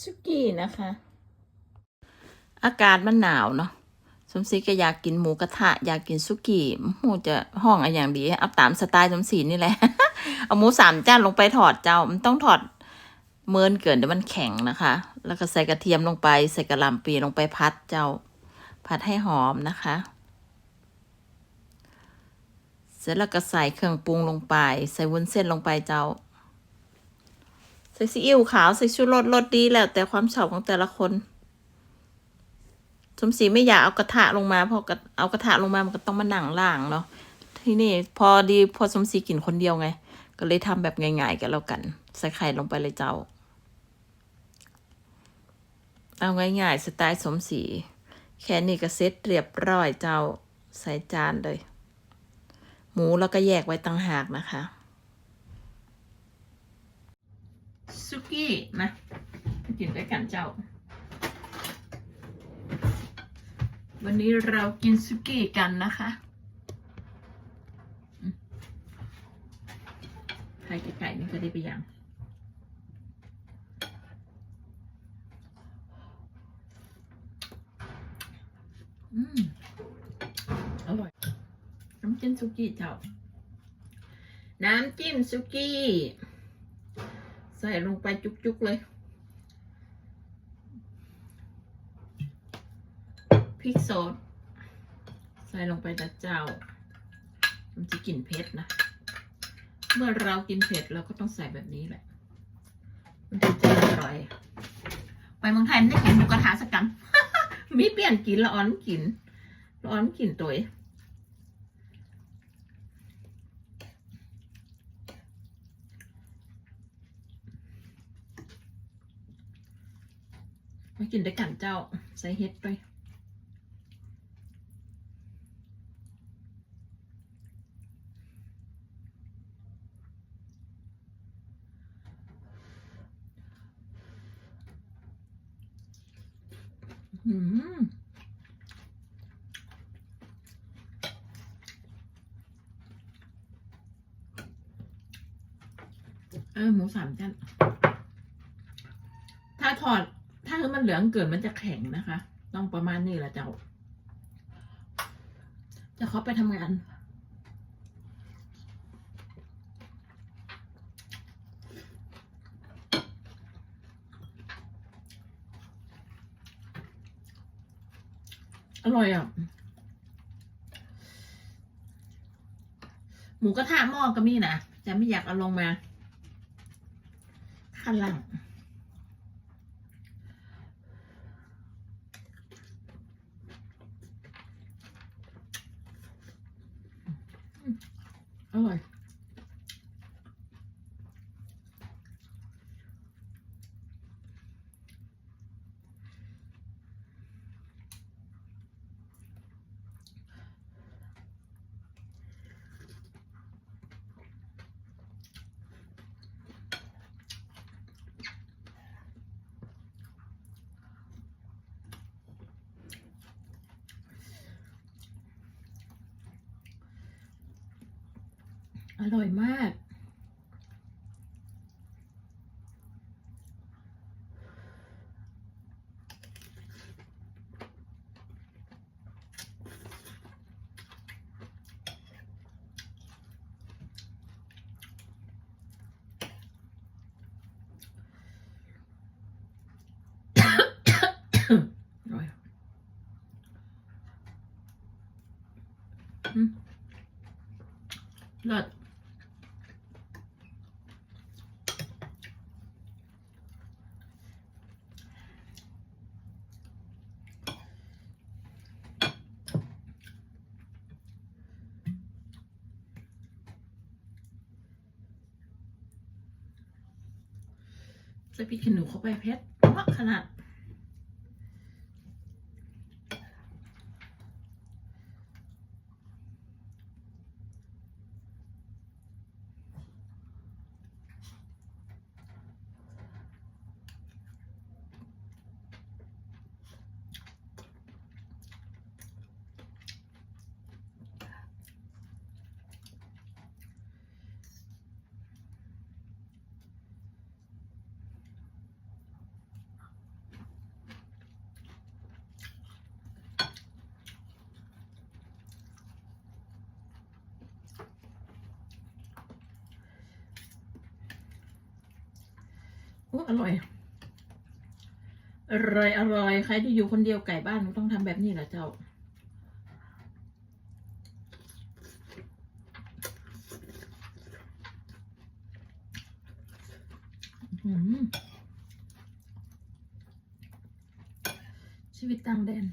สุกี้นะคะ อากาศมันหนาวเนาะสมศรีก็อยากกินหมูกระทะ อยากกินสุกี้หมูจะห้องอะไรอย่างดีเอาตามสไตล์สมศรีนี่แหละ เอาหมูสามจานลงไปถอดเจ้า มันต้องถอดเมินเกินเดี๋ยวมันแข็งนะคะ แล้วก็ใส่กระเทียมลงไป ใส่กระหล่ำปีลงไปพัดเจ้า ผัดให้หอมนะคะ เสร็จแล้วก็ใส่เครื่องปรุงลงไป ใส่วุ้นเส้นลงไปเจ้า ใส่ซีอิ๊วขาวใส่ชูรสรสดีแล้วแต่ความชอบของแต่ละคน สมศรีไม่อยากเอากระทะลงมาเพราะเอากระทะลงมามันก็ต้องมาหนังล่างเนาะที่นี่พอดีพอสมศรีกินคนเดียวไง ก็เลยทำแบบง่ายๆกันแล้วกัน ใส่ไข่ลงไปเลยเจ้า เอาง่ายๆสไตล์สมศรีแค่นี้ก็เซ็ตเรียบร้อยเจ้าใส่จานเลย หมูแล้วก็แยกไว้ต่างหากนะคะ ซุกี้นะมากินด้วยกันเจ้า วันนี้เรากินซุกี้กันนะคะไข่ไก่นี่ก็ได้ไปยังอืมอร่อย น้ำจิ้มซุกี้เจ้า น้ำจิ้มซุกี้ ใส่ลงไปจุกๆเลยพริกสดใส่ลงไปนะเจ้า มันจะกลิ่นเผ็ดนะ เมื่อเรากินเผ็ดเราก็ต้องใส่แบบนี้แหละ มันถึงจะอร่อย ไปเมืองไทยไม่ได้กินหมูกระทะสักกัน มีเปลี่ยนกินละอ่อนกินละอ่อนกินตัว มากินด้วยกันเจ้าใส่เฮ็ดด้วยอืมเออหมูสามชั้นถ้าถอด มันเหลืองเกินมันจะแข็งนะคะ ต้องประมาณนี้แหละเจ้า จะเขาไปทำงานอร่อยอะ หมูกระทะหม้อก็มีนะแต่ไม่อยากเอาลงมา ข้างล่าง อร่ อยอร่อยมากอร่อ ยอืมเลิศใส่พริกขี้หนูเข้าไปเพชรมากขนาด อ้อร่อย อร่อย อร่อย ใครที่อยู่คนเดียวไก่บ้านต้องทำแบบนี้แหละเจ้า ชีวิตต่างแดน